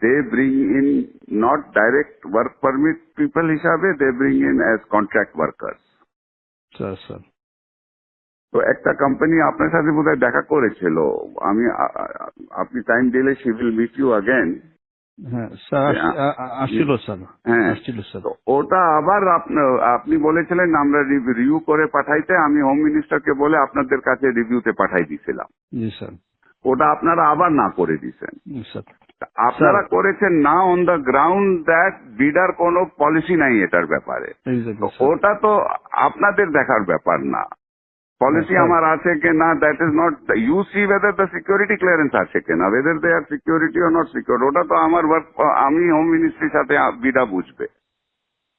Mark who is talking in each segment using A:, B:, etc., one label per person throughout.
A: they bring in not direct work permit people হিসাবে in as contract workers
B: sir sir
A: তো একটা company আপনার সাথে বোধহয় দেখা করেছিল। আমি আপনি টাইম দিলে she will meet you again
B: sir আস- আ- আ- আসছিল স্যার। আসছিল স্যার।
A: তো ওটা আবার আপনি বলেছিলেন আমরা রিভিউ করে পাঠাইতে আমি হোম মিনিস্টারকে বলে আপনাদের কাছে রিভিউতে পাঠাই
B: স্যার।
A: ওটা আপনারা আবার না করে
B: স্যার।
A: আপনারা করেছেন না অন দ্য গ্রাউন্ড দ্যাট বিডার কোনো পলিসি নাই এটার ব্যাপারে. ওটা তো আপনাদের দেখার ব্যাপার না। পলিসি আমার আছে কি না that is not you see whether the security clearance আছে কি না whether they are security O not secure ওটা তো আমার ওয়ার্ক আমি হোম মিনিস্ট্রির সাথে বিডা বুঝবে।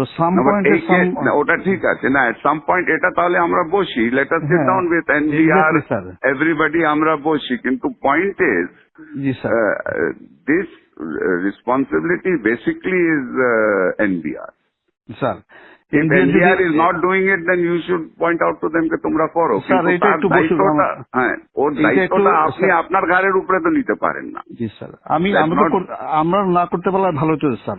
B: তো সাম
A: ওটা ঠিক আছে। না সাম পয়েন্ট এটা তাহলে আমরা বসি। Let us sit down with everybody আমরা বসি। কিন্তু point is this responsibility basically is NBR
B: sir
A: If NBR is not doing it, then you should point out to them যে তোমরা করো হ্যাঁ ওর দায়িত্বটা আপনি আপনার ঘাড়ের উপরে তো নিতে পারেন না।
B: জি স্যার আমি আমরা না করতে পারলে ভালো হতো স্যার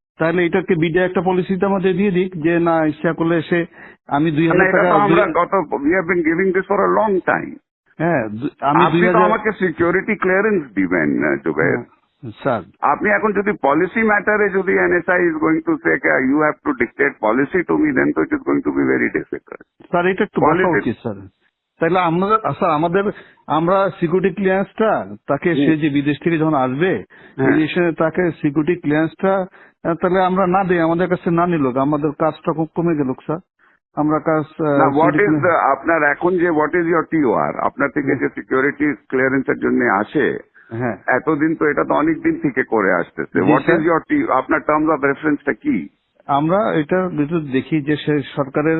B: তাহলে এটাকে বিডিআই একটা পলিসিতে আমাদের দিয়ে দিক যে না ইচ্ছা করলে সে আমি দুই হাজার টাকা
A: আমরা গত we have been giving this for a long time
B: হ্যাঁ আমি
A: আপনি তো আমাকে সিকিউরিটি ক্লিয়ারেন্স দিবেন জুবের
B: হ্যাঁ, স্যার।
A: আপনি এখন যদি পলিসি ম্যাটারে যদি NSI is going to say you have to dictate policy to me then তো it is going to be very difficult
B: sir এটা একটু বলা উচিত স্যার? তাহলে আমরা স্যার আমাদের আমরা সিকিউরিটি ক্লিয়ারেন্সটা তাকে সে যে বিদেশ থেকে যখন আসবে
A: হ্যাঁ।
B: বিদেশে তাকে সিকিউরিটি ক্লিয়ারেন্সটা তাহলে আমরা না দিই আমাদের কাছে না নিল আমাদের কাজটা খুব কমে গেল স্যার। আমরা কাজ
A: না হোয়াট ইজ আপনার এখন যে হোয়াট ইজ ইয়োর টিওআর আপনার থেকে যে সিকিউরিটি ক্লিয়ারেন্সের জন্য আসে
B: হ্যাঁ।
A: এতদিন তো এটা তো অনেকদিন থেকে করে আসতেছে। হোয়াট। ইজ ইয়োর টি আপনার টার্মস অফ রেফারেন্সটা কি?
B: আমরা এটার ভিতর দেখি যে সে সরকারের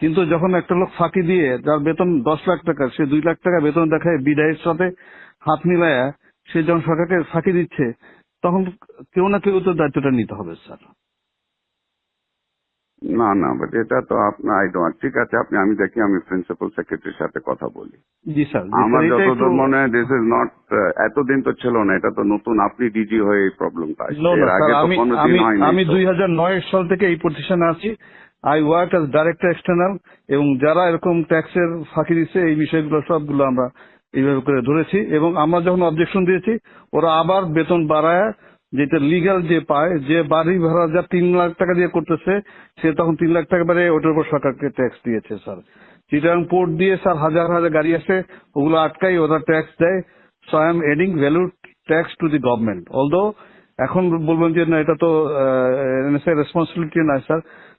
B: কিন্তু যখন একটা লোক ফাঁকি দিয়ে যার বেতন দশ লাখ টাকা সে দুই লাখ টাকা বেতন দেখায় বিদায়ের সাথে হাত মিলায়া সে যখন সরকারকে ফাঁকি দিচ্ছে তখন কেউ না কেউ তো দায়িত্বটা নিতে হবে স্যার।
A: না না বাট এটা তো আপনার আই ডোন্ট ঠিক আছে আপনি আমি দেখি আমি প্রিন্সিপাল সেক্রেটারির সাথে কথা বলি।
B: জি স্যার
A: আমার যতদূর মনে হয় দিস ইজ নট এতদিন তো ছিল না এটা তো নতুন আপনি ডিজি হয়ে এই প্রবলেমটা
B: No,
A: আসছে। এর আগে তো
B: আমি
A: কোনোদিন হয়নি
B: আমি দুই হাজার নয় সাল থেকে এই প্রতিষ্ঠানে আছি। I work as director external এবং যারা এরকম ট্যাক্সের ফাঁকি দিচ্ছে, এই বিষয়গুলো সবগুলো আমরা এইভাবে করে ধরেছি। এবং আমরা যখন অবজেকশন দিয়েছি, ওরা আবার বেতন বাড়ায়, যেটা লিগাল যে পায়, যে বাড়ি ভাড়া যা তিন লাখ টাকা দিয়ে করতেছে, সে তখন তিন লাখ টাকা বাড়ে ওটার উপর সরকারকে ট্যাক্স দিয়েছে স্যার চিটাং পোর্ট দিয়ে স্যার হাজার হাজার গাড়ি আসে, ওগুলো আটকাই ওরা ট্যাক্স দেয়। So I am adding value tax to the government although এখন বলবেন যে, না, এটা তো রেসপন্সিবিলিটি নয় স্যার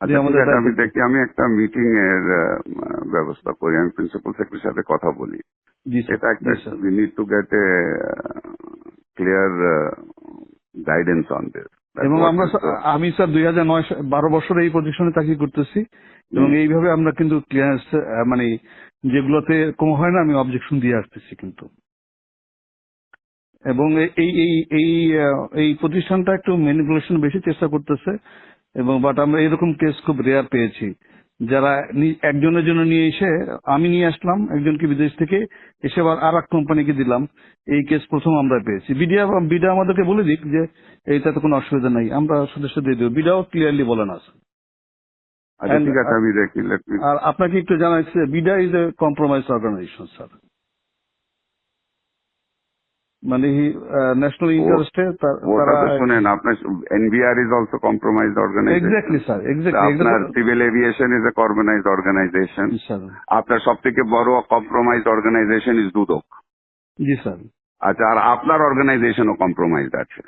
A: আচ্ছা আমি দেখি আমি একটা মিটিং এর ব্যবস্থা করি আমি প্রিন্সিপাল সেক্রেটারির সাথে কথা বলি। এটা একটা we need to get a clear guidance on this
B: এবং আমরা আমি স্যার দুই হাজার নয় বারো বছর এই প্রতিষ্ঠানে চাকরি করতেছি এবং এইভাবে আমরা কিন্তু ক্লিয়ারেন্স মানে যেগুলোতে কম হয় না আমি অবজেকশন দিয়ে আসতেছি কিন্তু। এবং এই এই এই এই প্রতিষ্ঠানটা একটু ম্যানিপুলেশন বেশি চেষ্টা করতেছে এবং বাট আমরা এরকম কেস খুব রেয়ার পেয়েছি। যারা একজনের জন্য নিয়ে এসে আমি নিয়ে আসলাম একজনকে বিদেশ থেকে এসে আবার আর এক কোম্পানিকে দিলাম। এই কেস প্রথম আমরা পেয়েছি। বিডিয়া বিডা আমাদেরকে বলে দিক যে এইটাতে কোনো অসুবিধা নাই আমরা সদস্য দিয়ে দেবো। বিডাও ক্লিয়ারলি বলে না।
A: আচ্ছা
B: আর আপনাকে একটু জানাচ্ছি BIDA is a compromise organization sir মানে ন্যাশনাল ইন্টারেস্টে
A: ওটা তো শুনেন আপনার NBR is also compromise organization
B: exactly sir
A: আপনার
B: exactly
A: civil aviation is a compromise organization
B: sir
A: আপনার সব থেকে বড় কম্প্রোমাইজ অর্গানাইজেশন ইজ দুদক।
B: জি স্যার
A: আচ্ছা আর আপনার অর্গানাইজেশনও কম্প্রোমাইজ আছে।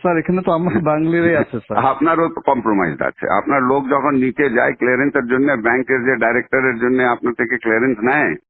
B: স্যার এখানে তো আমার বাংলারই আছে স্যার
A: আপনারও তো কম্প্রোমাইজ আছে। আপনার লোক যখন নিচে যায় ক্লিয়ারেন্সের জন্য ব্যাংকের যে ডাইরেক্টরের জন্য আপনার থেকে ক্লিয়ারেন্স নেয়
B: স্যার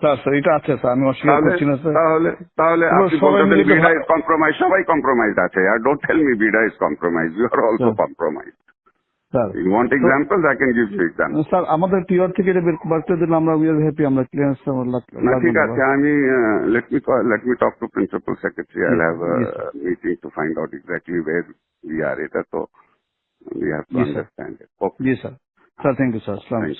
B: Sir sir এটা আছে স্যার আমি অস্বীকার করছি না স্যার
A: তাহলে তাহলে আপনি বলতেছেন বিডা ইজ কম্প্রোমাইজ সবাই কম্প্রোমাইজ আছে আর don't tell me BIDA is compromise you are also. Compromise
B: sir
A: you want I can give you example
B: sir আমাদের টিওর থেকে এটা বের দিলে আমরা উই আর হ্যাপি আমরা ক্লিয়ারেন্স
A: ঠিক আছে আমি let me let me talk to principal secretary I have
B: sir.
A: Meeting to find out exactly where we are এটা তো we have to understand it okay
B: G sir sir thank you sir আসসালাম
A: you